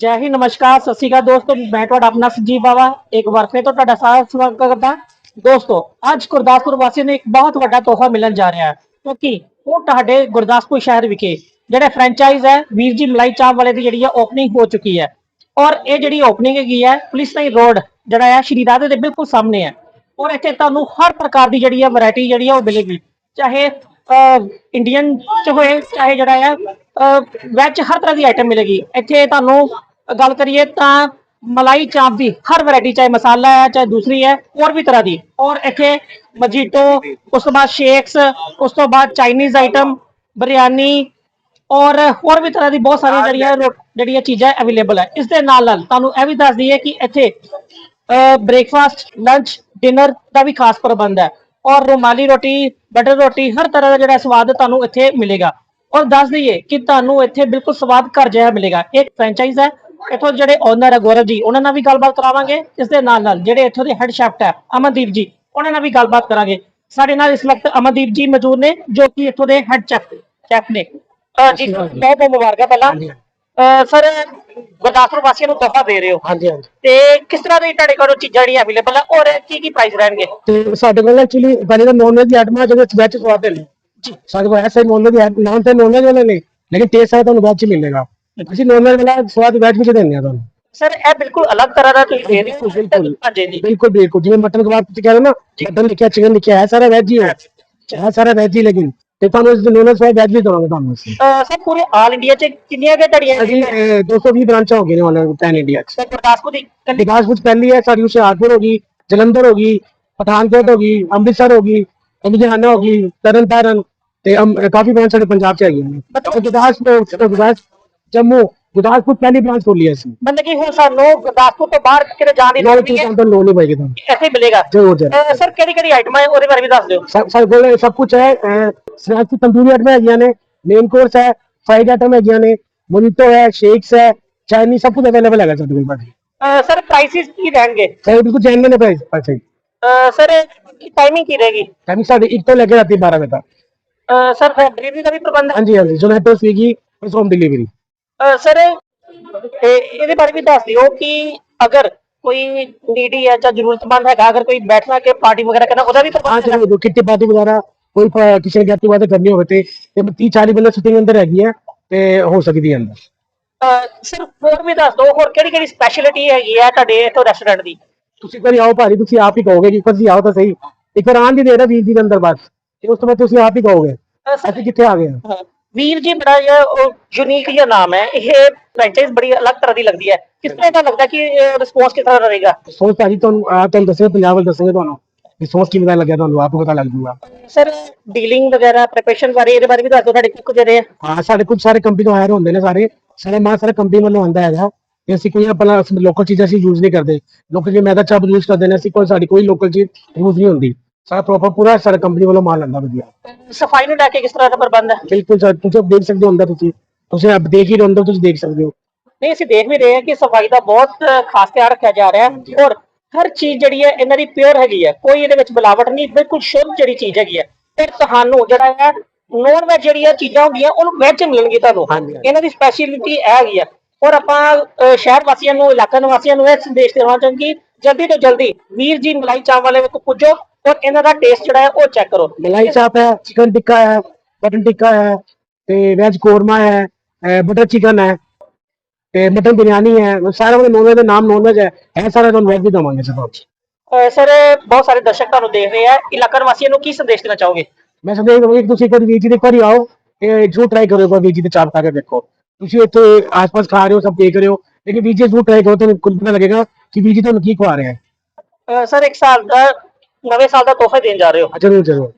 ਜੈ ਹਿੰਦ, ਨਮਸਕਾਰ, ਸਤਿ ਸ਼੍ਰੀ ਅਕਾਲ ਦੋਸਤੋ, ਮੈਂ ਤੁਹਾਡਾ ਆਪਣਾ ਸੰਜੀਵ ਬਾਵਾ, ਇੱਕ ਵਾਰ ਫਿਰ ਤੋਂ ਤੁਹਾਡਾ ਸਾਰਾ ਸਵਾਗਤ ਕਰਦਾ। ਦੋਸਤੋ, ਅੱਜ ਗੁਰਦਾਸਪੁਰ ਵਾਸੀਆਂ ਨੂੰ ਇੱਕ ਬਹੁਤ ਵੱਡਾ ਤੋਹਫਾ ਮਿਲਣ ਜਾ ਰਿਹਾ ਹੈ, ਕਿਉਂਕਿ ਉਹ ਤੁਹਾਡੇ ਗੁਰਦਾਸਪੁਰ ਸ਼ਹਿਰ ਵਿਖੇ ਜਿਹੜੇ ਫਰੈਂਚਾਈਜ਼ ਹੈ, ਵੀਰ ਜੀ ਮਲਾਈ ਚਾਪ ਵਾਲੇ ਦੀ ਜਿਹੜੀ ਹੈ ਓਪਨਿੰਗ ਹੋ ਚੁੱਕੀ ਹੈ। ਔਰ ਇਹ ਜਿਹੜੀ ਓਪਨਿੰਗ ਹੈਗੀ ਹੈ, ਪੁਲਿਸ ਲਾਈਨ ਰੋਡ ਜਿਹੜਾ ਹੈ, ਸ਼੍ਰੀ ਰਾਧੇ ਦੇ ਬਿਲਕੁਲ ਸਾਹਮਣੇ ਹੈ। ਔਰ ਇੱਥੇ ਤੁਹਾਨੂੰ ਹਰ ਪ੍ਰਕਾਰ ਦੀ ਜਿਹੜੀ ਹੈ ਵੈਰਾਈਟੀ ਜਿਹੜੀ ਹੈ ਉਹ ਮਿਲੇਗੀ। ਚਾਹੇ ਇੰਡੀਅਨ ਚ ਹੋਏ, ਚਾਹੇ ਜਿਹੜਾ ਹੈ ਵੈਜ ਹਰ ਤਰ੍ਹਾਂ ਦੀ ਆਈਟਮ ਮਿਲੇਗੀ। ਇੱਥੇ ਤੁਹਾਨੂੰ ਗੱਲ ਕਰੀਏ ਤਾਂ ਮਲਾਈ ਚਾਂਪ ਦੀ ਹਰ ਵੈਰਾਈਟੀ ਚਾਹੇ ਮਸਾਲਾ ਹੈ ਚਾਹੇ ਦੂਸਰੀ ਹੈ ਹੋਰ ਵੀ ਤਰ੍ਹਾਂ ਦੀ। ਔਰ ਇੱਥੇ ਮਜੀਟੋ ਉਸ ਤੋਂ ਬਾਅਦ ਸ਼ੇਕਸ ਉਸ ਤੋਂ ਬਾਅਦ ਚਾਈਨੀਜ਼ ਆਈਟਮ ਬਿਰਿਆਨੀ ਔਰ ਹੋਰ ਵੀ ਤਰ੍ਹਾਂ ਦੀ ਬਹੁਤ ਸਾਰੀਆਂ ਜਿਹੜੀਆਂ ਜਿਹੜੀਆਂ ਚੀਜ਼ਾਂ ਅਵੇਲੇਬਲ ਹੈ। ਇਸ ਦੇ ਨਾਲ ਨਾਲ ਤੁਹਾਨੂੰ ਇਹ ਵੀ ਦੱਸ ਦਈਏ ਕਿ ਇੱਥੇ ਬ੍ਰੇਕਫਾਸਟ ਲੰਚ ਡਿਨਰ ਦਾ ਵੀ ਖਾਸ ਪ੍ਰਬੰਧ ਹੈ। ਔਰ ਰੁਮਾਲੀ ਰੋਟੀ ਬਟਰ ਰੋਟੀ ਹਰ ਤਰ੍ਹਾਂ ਦਾ ਜਿਹੜਾ ਸਵਾਦ ਤੁਹਾਨੂੰ ਇੱਥੇ ਮਿਲੇਗਾ। ਔਰ ਦੱਸ ਦਈਏ ਕਿ ਤੁਹਾਨੂੰ ਇੱਥੇ ਬਿਲਕੁਲ ਸਵਾਦ ਘਰ ਜਿਹਾ ਮਿਲੇਗਾ। ਇਹ ਫਰੈਂਚਾਈਜ਼ ਹੈ। ਇੱਥੋਂ ਜਿਹੜੇ ਓਨਰ ਹੈ ਗੌਰਵ ਜੀ ਉਹਨਾਂ ਨਾਲ ਵੀ ਗੱਲਬਾਤ ਕਰਾਵਾਂਗੇ। ਇਸ ਦੇ ਨਾਲ ਨਾਲ ਜਿਹੜੇ ਇੱਥੋਂ ਦੇ ਹੈਡ ਸ਼ੈਫ ਹੈ ਅਮਨਦੀਪ ਜੀ ਉਹਨਾਂ ਨਾਲ ਵੀ ਗੱਲਬਾਤ ਕਰਾਂਗੇ। ਸਾਡੇ ਨਾਲ ਇਸ ਵਕਤ ਅਮਨਦੀਪ ਜੀ ਮੌਜੂਦ ਨੇ ਜੋ ਕਿ ਇੱਥੋਂ ਦੇ ਹੈਡ ਸ਼ੈਫ ਸ਼ੈਫ ਨੇ। ਅਹ ਜੀ ਬਹੁਤ ਬਹੁਤ ਮੁਬਾਰਕਾਂ ਪਹਿਲਾਂ। ਅਹ ਸਰ ਗੁਰਦਾਸਪੁਰ ਵਾਸੀਆਂ ਨੂੰ ਤੋਹਫਾ ਦੇ ਰਹੇ ਹੋ। ਹਾਂਜੀ ਹਾਂਜੀ। ਤੇ ਕਿਸ ਤਰ੍ਹਾਂ ਦੀ ਤੁਹਾਡੇ ਕੋਲ ਚੀਜ਼ਾਂ ਜਿਹੜੀਆਂ ਅਵੇਲੇਬਲ ਹੈ ਔਰ ਕੀ ਕੀ ਪ੍ਰਾਈਸ ਰਹਿਣਗੇ? ਤੇ ਸਾਡੇ ਕੋਲ ਐਕਚੁਅਲੀ ਪਹਿਲੇ ਤਾਂ ਨੌਨ ਵੈਜ ਦੀ ਆਈਟਮਾਂ ਜਿਹੜੇ ਵੈਜ ਸਵਾਦ ਦੇ ਨੇ। ਜੀ। ਸਾਡੇ ਕੋਲ ਐਸੇ ਨੌਨ ਵੈਜ ਨਾਮ ਤੇ ਨੌਨ ਵੈਜ ਵਾਲੇ ਨੇ ਲੇਕਿਨ ਟੇਸਟ ਹੈ ਤੁਹਾਨੂੰ ਵੈਜ ਚ ਮਿਲੇਗਾ। ਅਸੀਂ ਨੌਨ ਵੈਜ ਵਾਲਾ ਸਵਾਦ ਵੈਜ ਵਿੱਚ ਦਿੰਦੇ ਆ ਤੁਹਾਨੂੰ। ਸਰ ਇਹ ਬਿਲਕੁਲ ਅਲੱਗ ਤਰ੍ਹਾਂ ਦਾ ਤੁਸੀਂ ਦੇ ਰਹੇ ਹੋ। ਬਿਲਕੁਲ। ਹਾਂਜੀ ਜੀ ਬਿਲਕੁਲ ਬਿਲਕੁਲ। ਜਿਵੇਂ ਮਟਨ ਕਬਾਬ ਤੁਸੀਂ ਕਹਿ ਰਹੇ ਹੋ ਨਾ ਮਟਨ ਲਿਖਿਆ ਚਿਕਨ ਲਿਖਿਆ ਹੈ ਸਾਰਾ ਵੈਜ ਹੀ ਹੈ। ਹੈ ਸਾਰਾ ਵੈਜ ਹੀ ਲੇਕਿਨ ਤੇ ਤੁਹਾਨੂੰ ਇਸ ਨੌਨ ਵੈਜ ਸਵਾਦ ਵੈਜ ਵੀ ਦਵਾਂਗੇ ਤੁਹਾਨੂੰ ਅਸੀਂ। ਅਹ ਸਰ ਪੂਰੇ ਆਲ ਇੰਡੀਆ ਚ ਕਿੰਨੀਆਂ ਕਿ ਤੁਹਾਡੀਆਂ ਅਸੀਂ ਅਹ, 220 ਬ੍ਰਾਂਚਾਂ ਹੋ ਗਈਆਂ ਨੇ ਆਲ ਪੈਨ ਇੰਡੀਆ ਚ। ਸਰ ਗੁਰਦਾਸਪੁਰ ਦੀ ਕੱਲੀ ਵਿਕਾਸ ਵਿੱਚ ਪਹਿਲੀ ਹੈ ਸਾਡੀ ਹੁਸ਼ਿਆਰਪੁਰ ਹੋ ਗਈ ਜਲੰਧਰ ਹੋ ਗਈ ਪਠਾਨਕੋਟ ਹੋ ਗਈ ਅੰਮ੍ਰਿਤਸਰ ਹੋ ਗਈ ਲੁਧਿਆਣਾ ਹੋ ਗਈ ਤਰਨਤਾਰਨ ਤੇ ਅਮ- ਕਾਫੀ ਬ੍ਰਾਂਚ ਸਾਡੇ ਪੰਜਾਬ ਚ ਹੈਗੀਆਂ ਨੇ। ਮਤਲਬ- ਗੁਰਦਾਸਪੁਰ ਗੁਰਦਾਸ ਜੰਮੂ ਗੁਰਦਾਸਪੁਰ ਪਹਿਲੀ ਬ੍ਰਾਂਚ ਖੋਲੀ ਹੈ ਅਸੀਂ ਮਤਲਬ ਕਿ ਹੁਣ ਸਾਨੂੰ ਗੁਰਦਾਸਪੁਰ ਤੋਂ ਬਾਹਰ ਕਿਤੇ ਜਾਣ ਦੀ ਲੋੜ ਲੋਨ ਨਹੀਂ ਹੈ ਤੋਂ ਲੋਨ ਨਹੀਂ ਪਏਗੀ ਤੁਹਾਨੂੰ ਇੱਥੇ ਹੀ ਮਿਲੇਗਾ ਜਰੂਰ ਜਰੂਰ ਅਹ ਸਰ ਕਿਹੜੀ ਕਿਹੜੀ ਆਈਟਮਾਂ ਹੈ ਉਹਦੇ ਬਾਰੇ ਵੀ ਦੱਸ ਦਿਓ ਸਭ ਸਾਡੇ ਕੋਲ ਸਭ ਕੁਝ ਹੈ ਸਨੈਕਸ ਤੰਦੂਰੀ ਆਈਟਮਾਂ ਹੈਗੀਆਂ ਨੇ ਮੇਨ ਕੋਰਸ ਹੈ ਫਰਾਈਡ ਆਈਟਮ ਹੈਗੀਆਂ ਨੇ ਮੋਜੀਟੋ ਹੈ ਸ਼ੇਕਸ ਹੈ ਚਾਈਨੀ ਸਭ ਕੁਝ ਅਵੇਲੇਬਲ ਹੈਗਾ ਸਾਡੇ ਕੋਲ ਭਾਜੀ ਅਹ ਸਰ ਪ੍ਰਾਈਸਿਸ ਕੀ ਰਹਿਣਗੇ ਸਾਰੇ ਬਿਲਕੁਲ ਜੈਨੂਇਨ ਹੈ ਪ੍ਰਾਈਸ ਪਾਸੇ ਅਹ ਸਰ ਟਾਈਮਿੰਗ ਕੀ ਰਹੇਗੀ ਟਾਈਮ ਸਾਡੇ 1 ਤੋਂ ਲੈ ਕੇ ਰਾਤੀ 12 ਵਜੇ ਤੱਕ ਅਹ ਸਰ ਹੋਮ ਡਿਲੀਵਰੀ ਦਾ ਵੀ ਪ੍ਰਬੰਧ ਹੈ ਹਾਂਜੀ ਹਾਂਜੀ Zomato Swiggy home delivery uh sir ਇਹ ਇਹਦੇ ਬਾਰੇ ਵੀ ਦੱਸ ਦਿਓ ਕਿ ਅਗਰ ਕੋਈ ਨੀਡੀ ਹੈ ਜਾਂ ਜ਼ਰੂਰਤਮੰਦ ਹੈਗਾ ਅਗਰ ਕੋਈ ਬੈਠਣਾ ਕਿ ਪਾਰਟੀ ਵਗੈਰਾ ਕਰਨਾ ਉਹਦਾ ਵੀ ਪ੍ਰਬੰਧ ਹੈ ਚਲੋ ਕਿੱਟੀ ਪਾਰਟੀ ਵਗੈਰਾ ਕੋਈ ਪ- ਕਿਸੇ ਨੇ ਗੈਟ ਟੂਗੇਦਰ ਕਰਨੀ ਹੋਵੇ ਤੇ ਤੇ 30 40 ਬੰਦੇ ਸਿਟਿੰਗ ਅੰਦਰ ਹੈਗੀ ਹੈ ਤੇ ਹੋ ਸਕਦੀ ਹੈ ਅੰਦਰ। ਅਹ ਸਰ ਹੋਰ ਵੀ ਦੱਸ ਦਿਓ ਹੋਰ ਕਿਹੜੀ ਕਿਹੜੀ ਸਪੈਸ਼ਲਿਟੀ ਹੈਗੀ ਹੈ ਤੁਹਾਡੇ ਇੱਥੋਂ ਰੈਸਟੋਰੈਂਟ ਦੀ? ਤੁਸੀਂ ਇੱਕ ਵਾਰੀ ਆਓ ਭਾਜੀ ਤੁਸੀਂ ਆਪ ਹੀ ਕਹੋਗੇ ਕਿ ਇੱਕ ਵਾਰ ਤੁਸੀਂ ਆਓ ਤਾਂ ਸਹੀ। ਇੱਕ ਵਾਰ ਆਉਣ ਦੀ ਦੇਰ ਹੈ ਵੀਰ ਜੀ ਦੇ ਅੰਦਰ ਬਸ ਤੇ ਉਸ ਤੋਂ ਬਾਅਦ ਤੁਸੀਂ ਆਪ ਹੀ ਕਹੋਗੇ। ਅਹ ਸਰ ਅਸੀਂ ਕਿੱਥੇ ਆ ਗਏ ਹਾਂ, ਵੀਰ ਜੀ ਬੜਾ ਜਿਹਾ ਯੂਨੀਕ ਜਿਹਾ ਨਾਮ ਹੈ ਇਹ ਫਰੈਂਚਾਈਜ਼ ਬੜੀ ਅਲੱਗ ਤਰ੍ਹਾਂ ਦੀ ਲੱਗਦੀ ਹੈ। ਕਿਸ ਤਰ੍ਹਾਂ ਦਾ ਲੱਗਦਾ ਕਿ ਰਿਸਪੌਂਸ ਕਿਸ ਤਰ੍ਹਾਂ ਦਾ ਰਹੇਗਾ? ਸੋਚ ਭਾਜੀ ਤੁਹਾਨੂੰ ਆ ਤੁਹਾਨੂੰ ਦੱਸਾਂਗੇ ਪੰਜਾਬ ਵੱਲ ਦੱਸਾਂਗੇ ਤੁਹਾਨੂੰ। ਸੋਚ ਕਿਵੇਂ ਦਾ ਲੱਗਿਆ ਤੁਹਾਨੂੰ ਆਪ ਨੂੰ ਪਤਾ ਲੱਗ ਜੂਗਾ। ਸਰ ਡੀਲਿੰਗ ਵਗੈਰਾ ਪ੍ਰੀਪਰੇਸ਼ਨ ਬਾਰੇ ਇਹਦੇ ਬਾਰੇ ਵੀ ਦੱਸ ਤੁਹਾਡੇ ਕੁੱਕ ਜਿਹੜੇ ਆ। ਹਾਂ ਸਾਡੇ ਕੁਝ ਸਾਰੇ ਕੰਪਨੀ ਤੋਂ ਹਾਇਰ ਹੁੰਦੇ ਨੇ ਸਾਰੇ। ਸਾਰੇ ਮਾਲ ਸਾਰੇ ਕੰਪਨੀ ਵੱਲੋਂ ਆਉਂਦਾ ਹੈਗਾ। ਤੇ ਅਸੀਂ ਕੋਈ ਆਪਣਾ ਲੋਕਲ ਚੀਜ਼ਾਂ ਅਸੀਂ ਯੂਜ਼ ਨਹੀਂ ਕਰਦੇ। ਲੋਕਲ ਜੇ ਮੈਦਾ ਚਾਪ ਯੂਜ਼ ਕਰਦੇ ਨੇ ਅਸੀਂ ਕੋਈ ਸਾਡੀ ਕੋਈ ਲੋਕਲ ਚੀਜ਼ ਯੂਜ਼ ਨਹੀਂ ਹੁੰਦੀ। ਸਾਰਾ ਪ੍ਰੋਪਰ ਪੂਰਾ ਸਾਡਾ ਕੰਪਨੀ ਵੱਲੋਂ ਮਾਲ ਆਉਂਦਾ ਵਧੀਆ। ਸਫ਼ਾਈ ਨੂੰ ਲੈ ਕੇ ਕਿਸ ਤਰ੍ਹਾਂ ਦਾ ਪ੍ਰਬੰਧ ਹੈ? ਬਿਲਕੁਲ ਸਰ ਤੁਸੀਂ ਦੇਖ ਸਕਦੇ ਹੋ ਅੰਦਰ ਤੁਸੀਂ। ਤੁਸੀਂ ਆਪ ਦੇਖ ਹੀ ਰਹੇ ਹੋ ਅੰਦਰ ਤੁਸੀਂ ਦੇਖ ਸਕਦੇ ਹੋ। ਨਹੀਂ ਅਸੀਂ ਦੇਖ ਵੀ ਰਹੇ ਹਾਂ ਕਿ ਸਫ਼ਾਈ ਦਾ ਬਹੁਤ ਖਾਸ ਧਿਆਨ ਰੱਖਿਆ ਜਾ ਰਿਹਾ ਹੈ। ਔਰ ਹਰ ਚੀਜ਼ ਜਿਹੜੀ ਹੈ ਇਹਨਾਂ ਦੀ ਪਿਓਰ ਹੈਗੀ ਹੈ। ਕੋਈ ਇਹਦੇ ਵਿੱਚ ਮਿਲਾਵਟ ਨਹੀਂ ਬਿਲਕੁਲ ਸ਼ੁੱਧ ਜਿਹੜੀ ਚੀਜ਼ ਹੈਗੀ ਹੈ। ਤੇ ਤੁਹਾਨੂੰ ਜਿਹੜਾ ਹੈ ਨੋਨ ਵੈਜ ਜਿਹੜੀਆਂ ਚੀਜ਼ਾਂ ਹੁੰਦੀਆਂ ਉਹਨੂੰ ਵੈਜ ਮਿਲਣਗੀ ਤੁਹਾਨੂੰ। ਇਹਨਾਂ ਦੀ ਸਪੈਸ਼ਲਿਟੀ ਇਹ ਹੈਗੀ ਹੈ। ਔਰ ਆਪਾਂ ਸ਼ਹਿਰ ਵਾਸੀਆਂ ਨੂੰ ਇਲਾਕਾ ਨਿਵਾਸੀਆਂ ਨੂੰ ਇਹ ਸੰਦੇਸ਼ ਦੇਣਾ ਚਾਹਾਂਗੇ ਕਿ ਜਲਦੀ ਤੋਂ ਜਲਦੀ ਵੀਰ ਜੀ ਮਲਾਈ ਚਾਵ ਵਾਲੇ ਕੋਲ ਪੁੱਜੋ। ਔਰ ਇਹਨਾਂ ਦਾ ਟੇਸਟ ਜਿਹੜਾ ਹੈ ਉਹ ਚੈੱਕ ਕਰੋ। ਮਲਾਈ ਚਾਪ ਹੈ ਚਿਕਨ ਟਿੱਕਾ ਹੈ ਮਟਨ ਟਿੱਕਾ ਹੈ ਤੇ ਵੈਜ ਕੋਰਮਾ ਹੈ ਬਟਰ ਚਿਕਨ ਹੈ ਤੇ ਮਟਨ ਬਿਰਿਆਨੀ ਹੈ ਸਾਰਾ ਉਹ ਨੌਨ ਵੈਜ ਦਾ ਨਾਮ ਨੌਨ ਵੈਜ ਹੈ ਇਹ ਸਾਰਾ ਤੁਹਾਨੂੰ ਵੈਜ ਵੀ ਦਵਾਂਗੇ ਸਰ ਅਹ, ਸਰ ਬਹੁਤ ਸਾਰੇ ਦਰਸ਼ਕ ਤੁਹਾਨੂੰ ਦੇਖ ਰਹੇ ਆ। ਇਲਾਕਾ ਨਿਵਾਸੀਆਂ ਨੂੰ ਕੀ ਸੰਦੇਸ਼ ਦੇਣਾ ਚਾਹੋਗੇ? ਮੈਂ ਸੰਦੇਸ਼ ਦਵਾਂਗਾ ਕਿ ਤੁਸੀਂ ਇੱਕ ਵਾਰੀ ਵੀਰ ਜੀ ਦੇ ਇੱਕ ਵਾਰੀ ਆਓ ਇਹ ਜਰੂਰ ਟਰਾਈ ਕਰੋ ਇੱਕ ਵਾਰ ਵੀਰ ਜੀ ਦੇ ਚਾਪ ਖਾ ਕੇ ਦੇਖੋ। ਤੁਸੀਂ ਇੱਥੇ ਆਸ-ਪਾਸ ਖਾ ਰਹੇ ਹੋ ਸਭ ਦੇਖ ਰਹੇ ਹੋ ਲੇਕਿਨ ਵੀਰ ਜੀ ਜਰੂਰ ਟਰਾਈ ਕਰੋ ਤੁਹਾਨੂੰ ਕੁਝ ਪਤਾ ਲੱਗੇਗਾ ਕਿ ਵੀਰ ਜੀ ਤੁਹਾਨੂੰ ਕੀ ਖਵਾ ਰਹੇ ਹੈ। ਅਹ, ਸਰ ਇੱਕ ਸਾਲ ਦਾ ਨਵੇਂ ਸਾਲ ਦਾ ਤੋਹਫਾ ਦੇਣ ਜਾ ਰਹੇ ਹੋ। ਜਰੂਰ ਜਰੂਰ।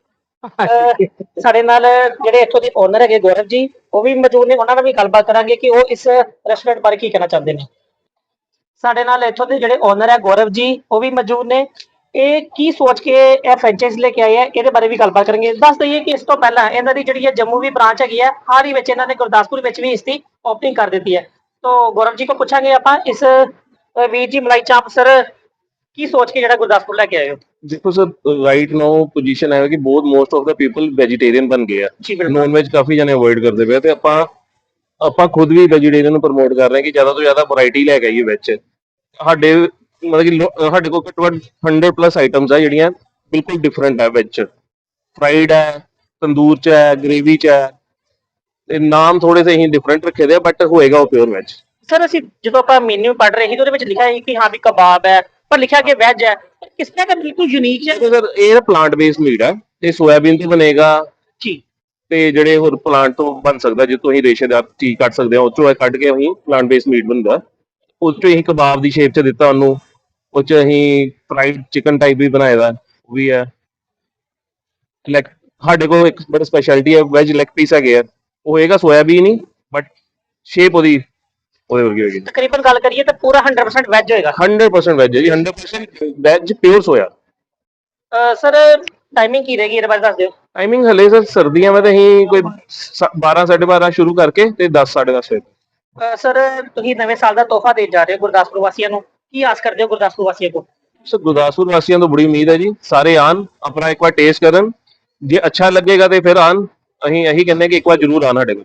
ਅਹ, ਸਾਡੇ ਨਾਲ ਜਿਹੜੇ ਇੱਥੋਂ ਦੇ ਓਨਰ ਹੈਗੇ ਗੌਰਵ ਜੀ ਉਹ ਵੀ ਮੌਜੂਦ ਨੇ ਉਹਨਾਂ ਨਾਲ ਵੀ ਗੱਲਬਾਤ ਕਰਾਂਗੇ ਕਿ ਉਹ ਇਸ ਰੈਸਟੋਰੈਂਟ ਬਾਰੇ ਕੀ ਕਹਿਣਾ ਚਾਹੁੰਦੇ ਨੇ। ਸਾਡੇ ਨਾਲ ਇੱਥੋਂ ਦੇ ਜਿਹੜੇ ਓਨਰ ਹੈ ਗੌਰਵ ਜੀ ਉਹ ਵੀ ਮੌਜੂਦ ਨੇ। ਇਹ ਕੀ ਸੋਚ ਕੇ ਇਹ ਫਰੈਂਚਾਈਜ਼ ਲੈ ਕੇ ਆਏ ਆ ਇਹਦੇ ਬਾਰੇ ਵੀ ਗੱਲਬਾਤ ਕਰਾਂਗੇ। ਦੱਸ ਦਈਏ ਕਿ ਇਸ ਤੋਂ ਪਹਿਲਾਂ ਇਹਨਾਂ ਦੀ ਜਿਹੜੀ ਹੈ ਜੰਮੂ ਵੀ ਬ੍ਰਾਂਚ ਹੈਗੀ ਹੈ ਹਾਲ ਹੀ ਵਿੱਚ ਇਹਨਾਂ ਨੇ ਗੁਰਦਾਸਪੁਰ ਵਿੱਚ ਵੀ ਇਸ ਦੀ ਓਪਨਿੰਗ ਕਰ ਦਿੱਤੀ ਹੈ। ਤੋਂ ਗੌਰਵ ਜੀ ਕੋ ਪੁੱਛਾਂਗੇ ਆਪਾਂ ਇਸ ਵੀਰ ਜੀ ਮਲਾਈ ਚਾਪ ਸਰ ਕੀ ਸੋਚ ਕੇ ਜਿਹੜਾ ਗੁਰਦਾਸਪੁਰ ਲੈ ਕੇ ਆਏ ਹੋ? ਦੇਖੋ ਸਰ ਰਾਈਟ ਨਾਓ ਪੋਜੀਸ਼ਨ ਹੈ ਕਿ ਬਹੁਤ most of the people vegetarian ਬਣ ਗਏ ਆ। ਨੌਨ ਵੈਜ ਕਾਫੀ ਜਣੇ ਅਵੋਇਡ ਕਰਦੇ ਪਏ ਆ ਤੇ ਆਪਾਂ ਆਪਾਂ ਖੁਦ ਵੀ ਵੈਜੀਟੇਰੀਅਨ ਨੂੰ ਪ੍ਰਮੋਟ ਕਰ ਰਹੇ ਹਾਂ ਕਿ ਜ਼ਿਆਦਾ ਤੋਂ ਜ਼ਿਆਦਾ ਵੈਰਾਈਟੀ ਲੈ ਕੇ ਆਈਏ ਵਿੱਚ। ਸਾਡੇ ਮਤਲਬ ਕਿ ਸਾਡੇ ਕੋਲ ਘੱਟੋ ਘੱਟ 100 ਪਲੱਸ ਆਈਟਮਸ ਆ ਜਿਹੜੀਆਂ ਬਿਲਕੁਲ ਡਿਫਰੈਂਟ ਹੈ ਵਿੱਚ। ਫਰਾਈਡ ਹੈ ਤੰਦੂਰ ਚ ਹੈ ਗ੍ਰੇਵੀ ਚ ਹੈ। ਤੇ ਨਾਮ ਥੋੜੇ ਸੇ ਹੀ ਡਿਫਰੈਂਟ ਰੱਖੇ ਦੇ ਆ ਬਟ ਹੋਏਗਾ ਉਹ ਪਿਓਰ ਵੈਜ ਸਰ ਅਸੀਂ ਜਦੋਂ ਆਪਾਂ ਮੈਨੂ ਪੜ੍ਹ ਰਹੇ ਸੀ ਉਹਦੇ ਵਿੱਚ ਲਿਖਿਆ ਸੀ ਕਿ ਹਾਂ ਵੀ ਕਬਾਬ ਹੈ ਪਰ ਲਿਖਿਆ ਕਿ ਵੈਜ ਹੈ। ਕਿਸ ਤਰ੍ਹਾਂ ਦਾ ਬਿਲਕੁਲ ਯੂਨੀਕ ਹੈ। ਸਰ ਇਹ ਪਲਾਂਟ ਬੇਸਡ ਮੀਟ ਹੈ ਤੇ ਸੋਇਆਬੀਨ ਤੋਂ ਬਣੇਗਾ। ਜੀ। ਤੇ ਜਿਹੜੇ ਹੋਰ ਪਲਾਂਟ ਤੋਂ ਬਣ ਸਕਦਾ ਜੇ ਤੁਸੀਂ ਰੇਸ਼ੇਦਾਰ ਚੀਜ਼ ਕੱਢ ਸਕਦੇ ਹੋ ਉਹ ਚੋਂ ਇਹ ਕੱਢ ਕੇ ਅਸੀਂ ਪਲਾਂਟ ਬੇਸਡ ਮੀਟ ਬਣਦਾ। ਉਸ ਚੋਂ ਅਸੀਂ ਕਬਾਬ ਦੀ ਸ਼ੇਪ ਚ ਦਿੱਤਾ ਉਹਨੂੰ। ਉਹ ਚ ਅਸੀਂ ਫਰਾਈਡ ਚਿਕਨ ਟਾਈਪ ਵੀ ਬਣਾਇਆ ਉਹ ਵੀ ਹੈ। ਲੈਗ ਸਾਡੇ ਕੋਲ ਇੱਕ ਬੜਾ ਸਪੈਸ਼ਲਿਟੀ ਹੈ ਵੈਜ ਲੈਗ ਪੀਸ ਹੈਗੇ ਆ। ਉਹ ਹੋਏਗਾ ਸੋਇਆਬੀਨ ਹੀ ਬਟ ਸ਼ੇਪ ਉਹਦੀ ਉਹਦੇ ਵਰਗੀ ਹੋਏਗੀ। ਤਕਰੀਬਨ ਗੱਲ ਕਰੀਏ ਤਾਂ ਪੂਰਾ 100% ਵੈਜ ਹੋਏਗਾ। 100% ਵੈਜ ਹੈ ਜੀ 100% veg pure soya sir timing ਕੀ ਰਹੇਗੀ ਇਹਦੇ ਬਾਰੇ ਦੱਸ ਦਿਓ। ਟਾਈਮਿੰਗ ਹਲੇ ਸਰ ਸਰਦੀਆਂ ਵਿੱਚ ਅਸੀਂ ਕੋਈ 12 12:30 ਸ਼ੁਰੂ ਕਰਕੇ ਤੇ 10 10:30 ਵਜੇ। ਸਰ ਤੁਸੀਂ ਨਵੇਂ ਸਾਲ ਦਾ ਤੋਹਫਾ ਦੇਣ ਜਾ ਰਹੇ ਹੋ ਗੁਰਦਾਸਪੁਰ ਵਾਸੀਆਂ ਨੂੰ। ਕੀ ਆਸ ਕਰਦੇ ਹੋ ਗੁਰਦਾਸਪੁਰ ਵਾਸੀਆਂ ਕੋਲ? ਸੋ ਗੁਰਦਾਸਪੁਰ ਵਾਸੀਆਂ ਤੋਂ ਬੜੀ ਉਮੀਦ ਹੈ ਜੀ ਸਾਰੇ ਆਣ ਆਪਣਾ ਇੱਕ ਵਾਰ ਟੇਸਟ ਕਰਨ। ਜੇ ਅੱਛਾ ਲੱਗੇਗਾ ਤੇ ਫਿਰ ਆਣ ਅਸੀਂ ਇਹੀ ਕਹਿੰਦੇ ਕਿ ਇੱਕ ਵਾਰ ਜ਼ਰੂਰ ਆਣ ਸਾਡੇ ਕੋਲ।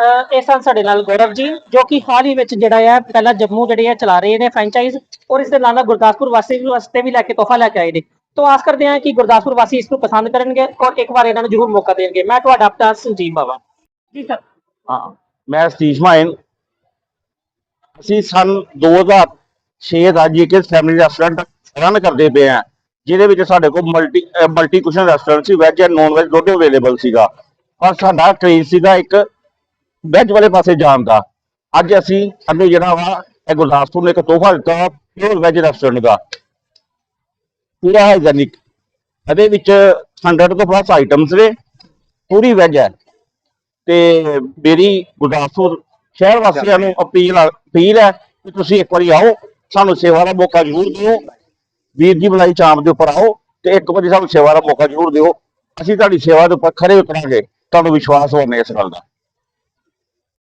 ਇਹ ਸਨ ਸਾਡੇ ਨਾਲ ਗੌਰਵ ਜੀ ਜੋ ਕਿ ਹਾਲ ਹੀ ਵਿੱਚ ਜਿਹੜਾ ਹੈ ਪਹਿਲਾਂ ਜੰਮੂ ਜਿਹੜੇ ਹੈ ਚਲਾ ਰਹੇ ਨੇ ਫਰੈਂਚਾਈਜ਼ ਔਰ ਇਸ ਦੇ ਨਾਲ ਨਾਲ ਗੁਰਦਾਸਪੁਰ ਵਾਸੀ ਵਾਸਤੇ ਵੀ ਲੈ ਕੇ ਤੋਹਫਾ ਲੈ ਕੇ ਆਏ ਨੇ। ਤੋਂ ਆਸ ਕਰਦੇ ਹਾਂ ਕਿ ਗੁਰਦਾਸਪੁਰ ਵਾਸੀ ਇਸ ਨੂੰ ਪਸੰਦ ਕਰਨਗੇ ਔਰ ਇੱਕ ਵਾਰ ਇਹਨਾਂ ਨੂੰ ਜ਼ਰੂਰ ਮੌਕਾ ਦੇਣਗੇ। ਮੈਂ ਤੁਹਾਡਾ ਆਪਣਾ ਸੰਜੀਵ ਬਾਵਾ। ਜੀ ਸਰ। ਹਾਂ ਮੈਂ ਸਤੀਸ਼ ਮਾਇਨ ਅਸੀਂ ਸਨ 2006 ਦਾ ਜੀਕੇ ਫੈਮਿਲੀ ਰੈਸਟੋਰੈਂਟ ਰਨ ਕਰਦੇ ਪਏ ਆ ਜਿਹਦੇ ਵਿੱਚ ਸਾਡੇ ਕੋਲ ਮਲਟੀ ਮਲਟੀ ਕੁਸ਼ਨ ਰੈਸਟੋਰੈਂਟ ਸੀ ਵੈਜ ਐਂਡ ਨੌਨ ਵੈਜ ਦੋਨੇ ਅਵੇਲੇਬਲ ਸੀਗਾ। ਪਰ ਸਾਡਾ ਕ੍ਰੇਜ਼ ਸੀਗਾ ਇੱਕ ਵੈਜ ਵਾਲੇ ਪਾਸੇ ਜਾਣ ਦਾ। ਅੱਜ ਅਸੀਂ ਸਾਨੂੰ ਜਿਹੜਾ ਵਾ, ਇਹ ਗੁਰਦਾਸਪੁਰ ਨੇ ਇੱਕ ਤੋਹਫਾ ਦਿੱਤਾ ਪਿਓਰ ਵੈਜ ਰੈਸਟੋਰੈਂਟ ਦਾ। ਪੂਰਾ ਹਾਈਜੈਨਿਕ ਇਹਦੇ ਵਿੱਚ 100 ਤੋਂ ਪਲੱਸ ਆਈਟਮਸ ਨੇ। ਪੂਰੀ ਵੈਜ ਹੈ। ਤੇ ਮੇਰੀ ਗੁਰਦਾਸਪੁਰ ਸ਼ਹਿਰ ਵਾਸੀਆਂ ਨੂੰ ਅਪੀਲ ਅਪੀਲ ਹੈ ਕਿ ਤੁਸੀਂ ਇੱਕ ਵਾਰੀ ਆਓ, ਸਾਨੂੰ ਸੇਵਾ ਦਾ ਮੌਕਾ ਜ਼ਰੂਰ ਦਿਓ। ਵੀਰ ਜੀ ਬਲਾਈ ਚਾਂਪ ਦੇ ਉੱਪਰ ਆਓ ਤੇ ਇੱਕ ਵਾਰੀ ਸਾਨੂੰ ਸੇਵਾ ਦਾ ਮੌਕਾ ਜ਼ਰੂਰ ਦਿਓ। ਅਸੀਂ ਤੁਹਾਡੀ ਸੇਵਾ ਦੇ ਉੱਪਰ ਖਰੇ ਉਤਰਾਂਗੇ। ਤੁਹਾਨੂੰ ਵਿਸ਼ਵਾਸ ਹੋਣੇ ਇਸ ਗੱਲ ਦਾ।